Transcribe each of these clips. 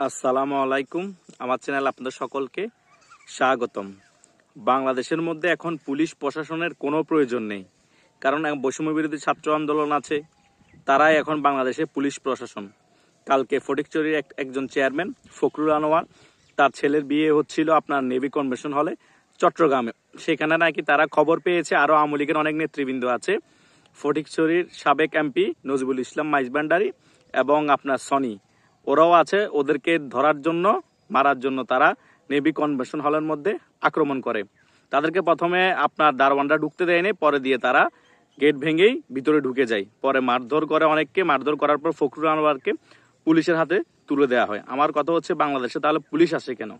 আসসালামু আলাইকুম। আমার চ্যানেল আপনাদের সকলকে স্বাগতম। বাংলাদেশের মধ্যে এখন পুলিশ প্রশাসনের কোনো প্রয়োজন নেই। কারণ বৈষম্য বিরোধী ছাত্র আন্দোলন আছে। তারাই এখন বাংলাদেশে পুলিশ প্রশাসন। কালকে ফটিকচুরির এক একজন চেয়ারম্যান, ফখরুল আনোয়ার, তার ছেলের বিয়ে হচ্ছিল আপনার নেভি কনভেনশন হলে চট্টগ্রামে। সেখানে নাকি তারা খবর পেয়েছে আরও আওয়ামী লীগের অনেক নেতৃবৃন্দ আছে। ফটিকচুরির সাবেক এমপি নজরুল ইসলাম মাইজবান্ডারি এবং আপনার সনি। ওরাও আছে, ওদেরকে ধরার জন্য, মারার জন্য তারা নেভি কনভেনশন হলের মধ্যে আক্রমণ করে। তাদেরকে প্রথমে আপনার দারওয়ানরা ঢুকতে দেয়নি, পরে দিয়ে তারা গেট ভেঙেই ভিতরে ঢুকে যায়। পরে মারধর করে অনেককে, মারধর করার পর ফখরুল আনোয়ারকে পুলিশের হাতে তুলে দেওয়া হয়। আমার কথা হচ্ছে, বাংলাদেশে তাহলে পুলিশ আসে কেন?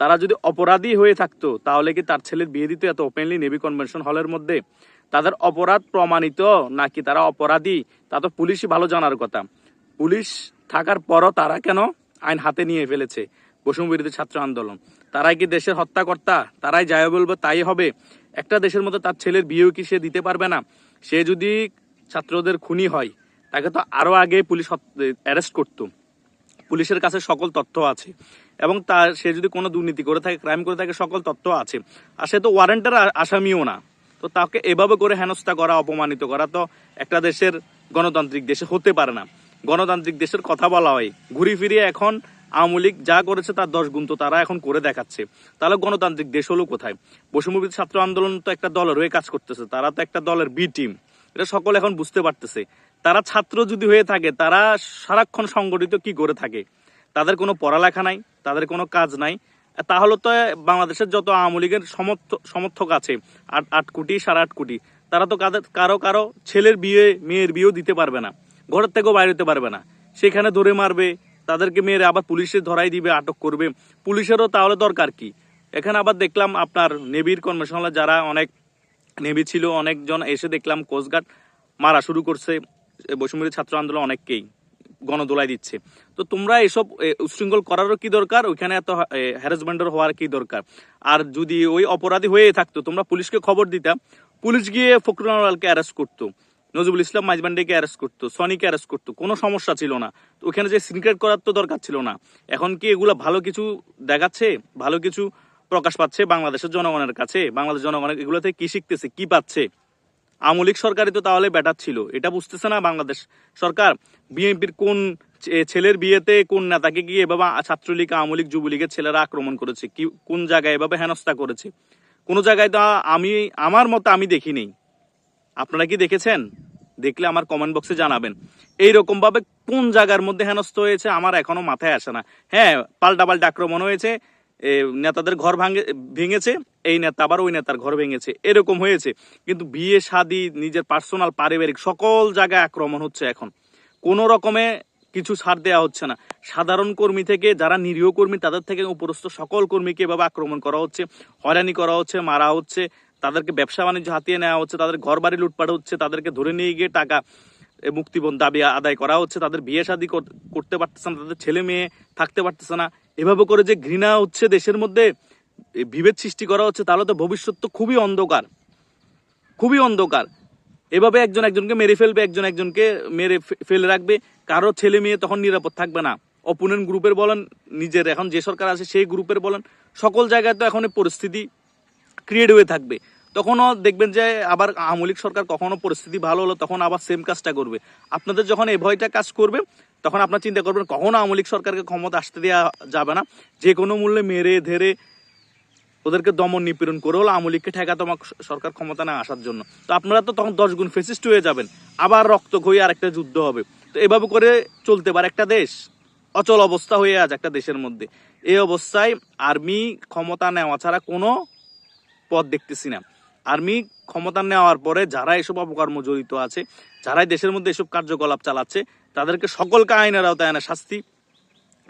তারা যদি অপরাধী হয়ে থাকতো, তাহলে কি তার ছেলের বিয়ে দিত এত ওপেনলি নেভি কনভেনশন হলের মধ্যে? তাদের অপরাধ প্রমাণিত, নাকি তারা অপরাধী? তা তো পুলিশই ভালো জানার কথা। পুলিশ থাকার পরও তারা কেন আইন হাতে নিয়ে ফেলেছে? বৈষম্য বিরোধী ছাত্র আন্দোলন। তারাই কি দেশের হত্যাকর্তা? তারাই যাই বলবে তাই হবে? একটা দেশের মধ্যে তার ছেলের বিয়েও কি সে দিতে পারবে না? সে যদি ছাত্রদের খুনি হয়, তাকে তো আরও আগে পুলিশ অ্যারেস্ট করতো। পুলিশের কাছে সকল তথ্য আছে। এবং তার সে যদি কোনো দুর্নীতি করে থাকে, ক্রাইম করে থাকে, সকল তথ্য আছে। আর সে তো ওয়ারেন্টের আসামিও না। তো তাকে এভাবে করে হেনস্থা করা, অপমানিত করা তো একটা দেশের গণতান্ত্রিক দেশে হতে পারে না। গণতান্ত্রিক দেশের কথা বলা হয়। ঘুরি ফিরিয়ে এখন আওয়ামী লীগ যা করেছে তার দশ গুণ তো তারা এখন করে দেখাচ্ছে। তাহলে গণতান্ত্রিক দেশ হলো কোথায়? বৈষম্যবিদ ছাত্র আন্দোলন তো একটা দলের হয়ে কাজ করতেছে, তারা তো একটা দলের বি টিম এটা সকলে এখন বুঝতে পারতেছে। তারা ছাত্র যদি হয়ে থাকে, তারা সারাক্ষণ সংগঠিত কি করে থাকে? তাদের কোনো পড়ালেখা নাই, তাদের কোনো কাজ নাই। তাহলে তো বাংলাদেশের যত আওয়ামী লীগের সমর্থ, সমর্থক আছে, আট আট কোটি, সাড়ে আট কোটি, তারা তো কারও কারও ছেলের বিয়ে, মেয়ের বিয়েও দিতে পারবে না। ঘরের থেকেও বাইরে হতে পারবে না। সেখানে ধরে মারবে তাদেরকে মেরে আবার পুলিশে ধরাই দিবে আটক করবে। পুলিশেরও তাহলে দরকার কি? এখানে আবার দেখলাম আপনার নেভির কর্মশালা যারা অনেক নেভি ছিল অনেকজন এসে দেখলাম কোস্টগার্ড মারা শুরু করছে। এ ছাত্র আন্দোলন অনেককেই গণদোলাই দিচ্ছে। তো তোমরা এসব এ, উচ্ছৃঙ্খল করারও কি দরকার? ওইখানে এত হ্যারাসমেন্টের হওয়ার কি দরকার? আর যদি ওই অপরাধী হয়ে থাকতো তোমরা পুলিশকে খবর দিতাম পুলিশ গিয়ে ফখরুল অ্যারেস্ট করতো। নজরুল ইসলাম মাইজবান্ডিকে অ্যারেস্ট করতো, সনিকে অ্যারেস্ট করতো, কোনো সমস্যা ছিল না। তো ওখানে যে সিনক্রেট করার তো দরকার ছিল না। এখন কি এগুলো ভালো কিছু দেখাচ্ছে? ভালো কিছু প্রকাশ পাচ্ছে বাংলাদেশের জনগণের কাছে? বাংলাদেশ জনগণের এগুলো থেকে কি শিখতেছে, কি পাচ্ছে? আমলিক সরকারই তো তাহলে ব্যাটার ছিল। এটা বুঝতেছে না বাংলাদেশ সরকার। বিএনপির কোন ছেলের বিয়েতে কোন নেতাকে গিয়ে এভাবে ছাত্রলীগ আমলিক যুবলীগের ছেলেরা আক্রমণ করেছে? কি, কোন জায়গায় এভাবে হেনস্থা করেছে? কোনো জায়গায় তো আমি, আমার মতে আমি দেখিনি। আপনারা কি দেখেছেন? দেখলে আমার কমেন্ট বক্সে জানাবেন। এইরকম ভাবে কোন জায়গার মধ্যে হেনস্থ হয়েছে আমার এখনও মাথায় আসে না। হ্যাঁ পাল্টা পাল্টা আক্রমণ হয়েছে নেতাদের ঘর ভাঙে, ভেঙেছে, এই নেতা আবার ওই নেতার ঘর ভেঙেছে। এরকম হয়েছে। কিন্তু বিয়ে, শাদী, নিজের পার্সোনাল পারিবারিক সকল জায়গায় আক্রমণ হচ্ছে এখন। কোনো রকমে কিছু ছাড় দেওয়া হচ্ছে না। সাধারণ কর্মী থেকে, যারা নিরীহ কর্মী, তাদের থেকে উপরস্থ সকল কর্মীকে এভাবে আক্রমণ করা হচ্ছে, হয়রানি করা হচ্ছে, মারা হচ্ছে তাদেরকে ব্যবসা বাণিজ্য হাতিয়ে নেওয়া হচ্ছে তাদের ঘর বাড়ি লুটপাট হচ্ছে তাদেরকে ধরে নিয়ে গিয়ে টাকা এ, মুক্তিপণ দাবি আদায় করা হচ্ছে তাদের বিয়ে শাদী কর- করতে পারতেছে না তাদের ছেলে মেয়ে থাকতে পারতেছে না। এভাবে করে যে ঘৃণা হচ্ছে দেশের মধ্যে বিভেদ সৃষ্টি করা হচ্ছে তাহলে তো ভবিষ্যৎ তো খুবই অন্ধকার খুবই অন্ধকার। এভাবে একজন একজনকে মেরে ফেলবে একজন একজনকে মেরে ফেলে রাখবে কারও ছেলে মেয়ে তখন নিরাপদ থাকবে না। অপোনেন্ট গ্রুপের বলেন নিজের এখন যে সরকার আছে সেই গ্রুপের বলেন সকল জায়গায় তো এখন পরিস্থিতি ক্রিয়েট হয়ে থাকবে। তখনও দেখবেন যে আবার আওয়ামী সরকার কখনো পরিস্থিতি ভালো হলো, তখন আবার সেম কাজটা করবে। আপনাদের যখন এই ভয়টা কাজ করবে, তখন আপনার চিন্তা করবেন, কখনো আওয়ামী লীগ সরকারকে ক্ষমতা আসতে দেওয়া যাবে না। যে কোনো মূল্যে মেরে ধরে ওদেরকে দমন নিপীড়ন করে হলো আওয়ামী লীগকে ঠেকাতো আমার সরকার ক্ষমতা না আসার জন্য। তো আপনারা তো তখন দশ গুণ ফেসিস্ট হয়ে যাবেন। আবার রক্ত খই আর একটা যুদ্ধ হবে। তো এভাবে করে চলতে পারে একটা দেশ। অচল অবস্থা হয়ে আছে একটা দেশের মধ্যে। এই অবস্থায় আর্মি ক্ষমতা নেওয়া ছাড়া কোনো পথ দেখতেছি না। আর্মি ক্ষমতা নেওয়ার পরে যারা এসব অপকর্ম জড়িত আছে, যারাই দেশের মধ্যে এসব কার্যকলাপ চালাচ্ছে, তাদেরকে সকলকে আইনের আওতায় আনা শাস্তি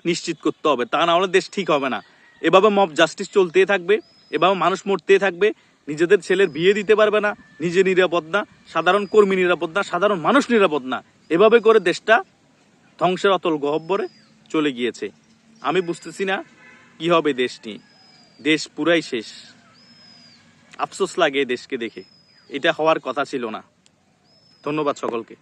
নিশ্চিত করতে হবে। তা না হলে দেশ ঠিক হবে না। এভাবে মব জাস্টিস চলতেই থাকবে, এভাবে মানুষ মরতেই থাকবে, নিজেদের ছেলের বিয়ে দিতে পারবে না, নিজে নিরাপদ না, সাধারণ কর্মী নিরাপদ না, সাধারণ মানুষ নিরাপদ না। এভাবে করে দেশটা ধ্বংসের অতল গহব্বরে চলে গিয়েছে। আমি বুঝতেছি না কি হবে দেশ নিয়ে দেশ পুরাই শেষ। আফসোস লাগে দেশকে দেখে। এটা হওয়ার কথা ছিল না। ধন্যবাদ সকলকে।